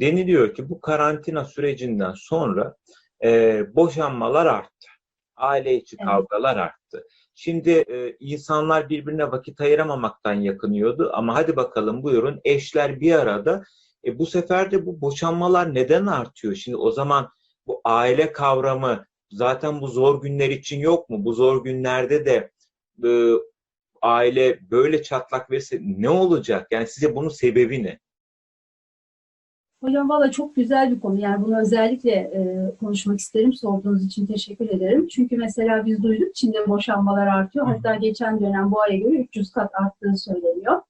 deniliyor ki bu karantina sürecinden sonra e, boşanmalar arttı. Aile içi evet. kavgalar arttı. Şimdi e, insanlar birbirine vakit ayıramamaktan yakınıyordu ama hadi bakalım buyurun eşler bir arada. E, bu sefer de bu boşanmalar neden artıyor? Şimdi o zaman bu aile kavramı zaten bu zor günler için yok mu? Bu zor günlerde de e, aile böyle çatlak verirse ne olacak? Yani size bunun sebebi ne? Hocam valla çok güzel bir konu. Yani bunu özellikle e, konuşmak isterim. Sorduğunuz için teşekkür ederim. Çünkü mesela biz duyduk Çin'de boşanmalar artıyor. Hatta geçen dönem bu aya göre 300 kat arttığı söyleniyor.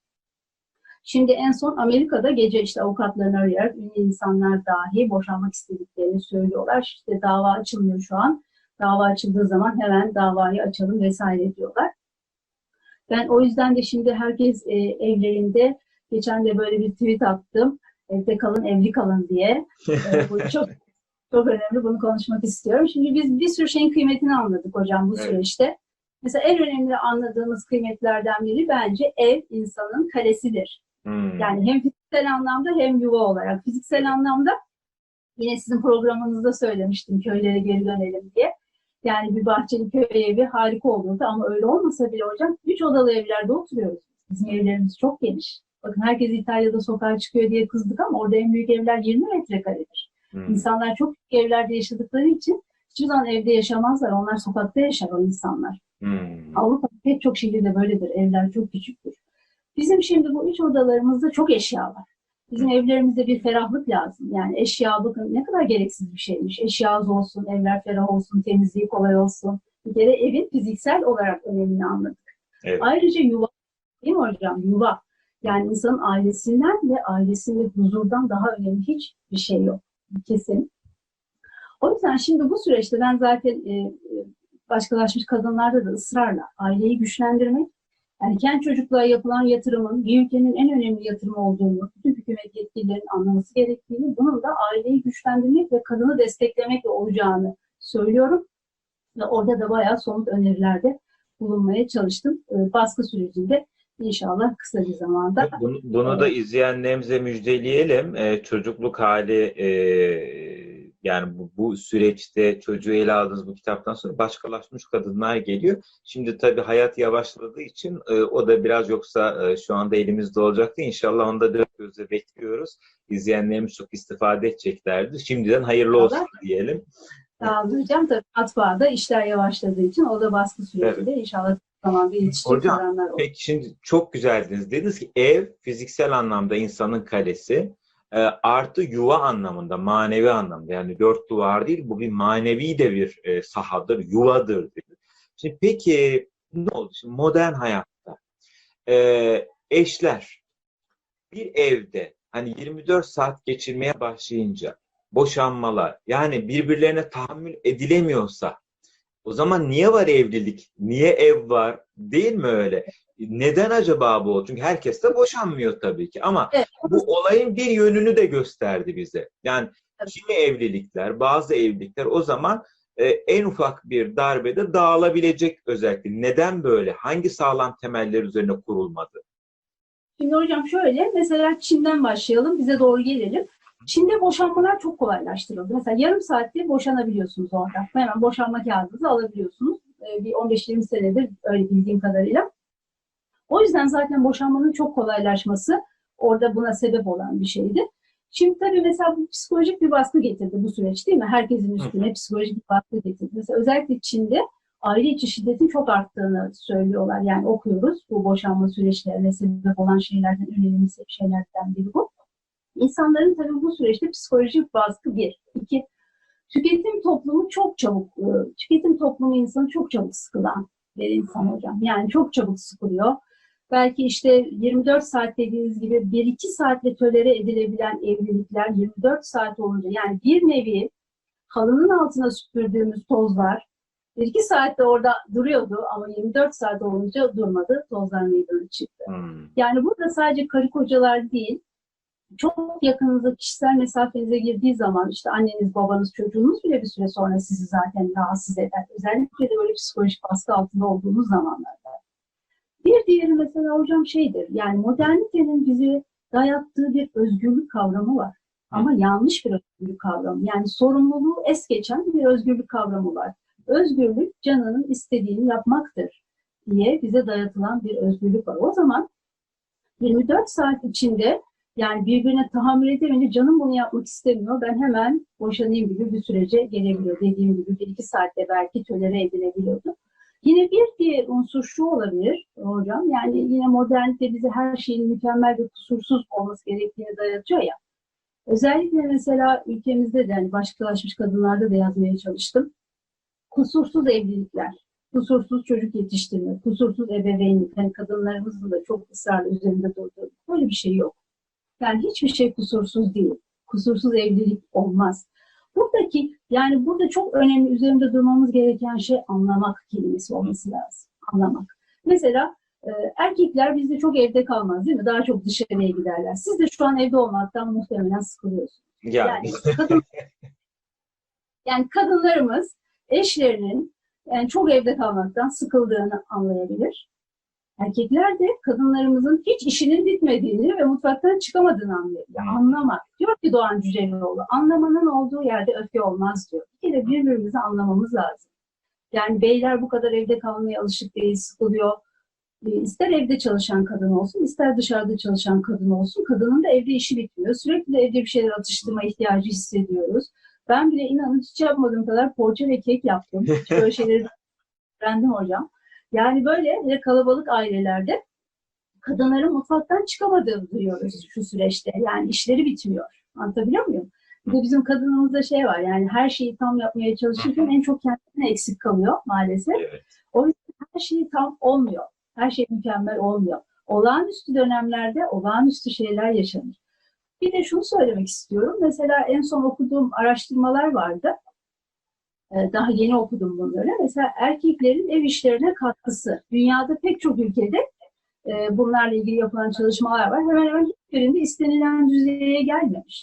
Şimdi en son Amerika'da gece işte avukatlarını arayarak ünlü insanlar dahi boşanmak istediklerini söylüyorlar. İşte dava açılmıyor şu an. Dava açıldığı zaman hemen davayı açalım vesaire diyorlar. Ben o yüzden de şimdi herkes e, evlerinde geçen de böyle bir tweet attım. Evde kalın, evli kalın diye. e, bu çok çok önemli. Bunu konuşmak istiyorum. Şimdi biz bir sürü şeyin kıymetini anladık hocam bu evet. süreçte. Mesela en önemli anladığımız kıymetlerden biri bence ev insanın kalesidir. Hmm. Yani hem fiziksel anlamda hem yuva olarak. Fiziksel anlamda yine sizin programınızda söylemiştim köylere geri dönelim diye. Yani bir bahçeli köy evi harika olurdu ama öyle olmasa bile hocam üç odalı evlerde oturuyoruz. Bizim evlerimiz çok geniş. Bakın herkes İtalya'da sokağa çıkıyor diye kızdık ama orada en büyük evler 20 metrekaredir. Hmm. İnsanlar çok büyük evlerde yaşadıkları için hiçbir zaman evde yaşamazlar. Onlar sokakta yaşar o insanlar. Hmm. Avrupa pek çok şehirde böyledir. Evler çok küçüktür. Bizim şimdi bu üç odalarımızda çok eşya var. Bizim evlerimizde bir ferahlık lazım. Yani eşya bakın ne kadar gereksiz bir şeymiş. Eşya az olsun, evler ferah olsun, temizliği kolay olsun. Bir kere evin fiziksel olarak önemini anladık. Evet. Ayrıca yuva, değil mi hocam? Yuva. Yani insanın ailesinden ve ailesinde huzurdan daha önemli hiçbir şey yok. Kesin. O yüzden şimdi bu süreçte ben zaten e, e başkalaşmış kadınlarda da ısrarla aileyi güçlendirmek, erken çocukluğa yapılan yatırımın bir ülkenin en önemli yatırımı olduğunu, bütün hükümet yetkililerinin anlaması gerektiğini, bunun da aileyi güçlendirmek ve kadını desteklemekle olacağını söylüyorum. Ve orada da bayağı somut önerilerde bulunmaya çalıştım. Ee, baskı sürecinde inşallah kısa bir zamanda. Bunu, bunu da izleyenlerimize müjdeleyelim. Ee, çocukluk hali e, yani bu, bu süreçte çocuğu ele aldığınız bu kitaptan sonra başkalaşmış kadınlar geliyor. Şimdi tabii hayat yavaşladığı için e, o da biraz yoksa e, şu anda elimizde olacaktı. İnşallah onu da dört gözle bekliyoruz. İzleyenlerimiz çok istifade edeceklerdir. Şimdiden hayırlı olsun Allah. diyelim. Sağ olun hocam. Tabii matbaada işler yavaşladığı için o da baskı sürecinde evet. inşallah zaman bir yetişecek Hocam, Peki şimdi çok güzeldiniz. Dediniz ki ev fiziksel anlamda insanın kalesi e, artı yuva anlamında, manevi anlamda. Yani dört duvar değil, bu bir manevi de bir e, sahadır, yuvadır. Dedi. Şimdi peki ne oldu? Şimdi modern hayatta e, eşler bir evde hani 24 saat geçirmeye başlayınca boşanmalar yani birbirlerine tahammül edilemiyorsa o zaman niye var evlilik? Niye ev var? Değil mi öyle? Neden acaba bu? Çünkü herkes de boşanmıyor tabii ki. Ama evet. bu olayın bir yönünü de gösterdi bize. Yani kimi evlilikler, bazı evlilikler o zaman e, en ufak bir darbede dağılabilecek özellikle. Neden böyle? Hangi sağlam temeller üzerine kurulmadı? Şimdi hocam şöyle, mesela Çin'den başlayalım, bize doğru gelelim. Çin'de boşanmalar çok kolaylaştırıldı. Mesela yarım saatte boşanabiliyorsunuz orada. Hemen boşanma kağıdınızı alabiliyorsunuz. Ee, bir 15-20 senedir öyle bildiğim kadarıyla. O yüzden zaten boşanmanın çok kolaylaşması orada buna sebep olan bir şeydi. Şimdi tabii mesela bu psikolojik bir baskı getirdi bu süreç değil mi? Herkesin üstüne psikolojik bir baskı getirdi. Mesela özellikle Çin'de aile içi şiddetin çok arttığını söylüyorlar. Yani okuyoruz bu boşanma süreçlerine sebep olan şeylerden önemli şeylerden biri bu. İnsanların tabii bu süreçte psikolojik baskı bir. iki tüketim toplumu çok çabuk, e, tüketim toplumu insanı çok çabuk sıkılan bir insan hocam. Yani çok çabuk sıkılıyor. Belki işte 24 saat dediğiniz gibi 1-2 saatle tölere edilebilen evlilikler 24 saat olunca yani bir nevi halının altına süpürdüğümüz tozlar 1-2 saatte orada duruyordu ama 24 saat olunca durmadı. Tozlar meydana çıktı. Hmm. Yani burada sadece karı kocalar değil, çok yakınınızda kişisel mesafenize girdiği zaman işte anneniz, babanız, çocuğunuz bile bir süre sonra sizi zaten rahatsız eder. Özellikle de böyle psikolojik baskı altında olduğunuz zamanlarda. Bir diğeri mesela hocam şeydir, yani modernitenin bizi dayattığı bir özgürlük kavramı var. Ama yanlış bir özgürlük kavramı. Yani sorumluluğu es geçen bir özgürlük kavramı var. Özgürlük canının istediğini yapmaktır diye bize dayatılan bir özgürlük var. O zaman 24 saat içinde yani birbirine tahammül edemeyince canım bunu yapmak istemiyor. Ben hemen boşanayım gibi bir sürece gelebiliyor. Dediğim gibi bir iki saatte belki tölere edilebiliyordu. Yine bir diğer unsur şu olabilir hocam. Yani yine modernite bize her şeyin mükemmel ve kusursuz olması gerektiğini dayatıyor ya. Özellikle mesela ülkemizde de yani başkalaşmış kadınlarda da yazmaya çalıştım. Kusursuz evlilikler, kusursuz çocuk yetiştirme, kusursuz ebeveynlik. Yani kadınlarımızın da çok ısrarla üzerinde durduğu böyle bir şey yok. Yani hiçbir şey kusursuz değil. Kusursuz evlilik olmaz. Buradaki yani burada çok önemli üzerinde durmamız gereken şey anlamak kelimesi olması lazım. Anlamak. Mesela e, erkekler bizde çok evde kalmaz değil mi? Daha çok dışarıya giderler. Siz de şu an evde olmaktan muhtemelen sıkılıyorsunuz. Yani, Yani, kadın, yani kadınlarımız eşlerinin yani çok evde kalmaktan sıkıldığını anlayabilir. Erkekler de kadınlarımızın hiç işinin bitmediğini ve mutfaktan çıkamadığını anlayabilir. Hı. Anlamak. Diyor ki Doğan Cüceloğlu, anlamanın olduğu yerde öfke olmaz diyor. Bir kere birbirimizi anlamamız lazım. Yani beyler bu kadar evde kalmaya alışık değil, sıkılıyor. E, İster evde çalışan kadın olsun, ister dışarıda çalışan kadın olsun. Kadının da evde işi bitmiyor. Sürekli de evde bir şeyler atıştırma ihtiyacı hissediyoruz. Ben bile inanın hiç yapmadığım kadar poğaça ve kek yaptım. Hiç böyle şeyleri öğrendim hocam. Yani böyle kalabalık ailelerde kadınların mutfaktan çıkamadığını duyuyoruz şu süreçte. Yani işleri bitmiyor. Anlatabiliyor muyum? Bir de bizim kadınımızda şey var yani her şeyi tam yapmaya çalışırken en çok kendine eksik kalıyor maalesef. evet. O yüzden her şey tam olmuyor. Her şey mükemmel olmuyor. Olağanüstü dönemlerde olağanüstü şeyler yaşanır. Bir de şunu söylemek istiyorum. Mesela en son okuduğum araştırmalar vardı. Ee, Daha yeni okudum bunları. Mesela erkeklerin ev işlerine katkısı. Dünyada pek çok ülkede e, bunlarla ilgili yapılan çalışmalar var. Hemen hemen hiçbirinde istenilen düzeye gelmemiş.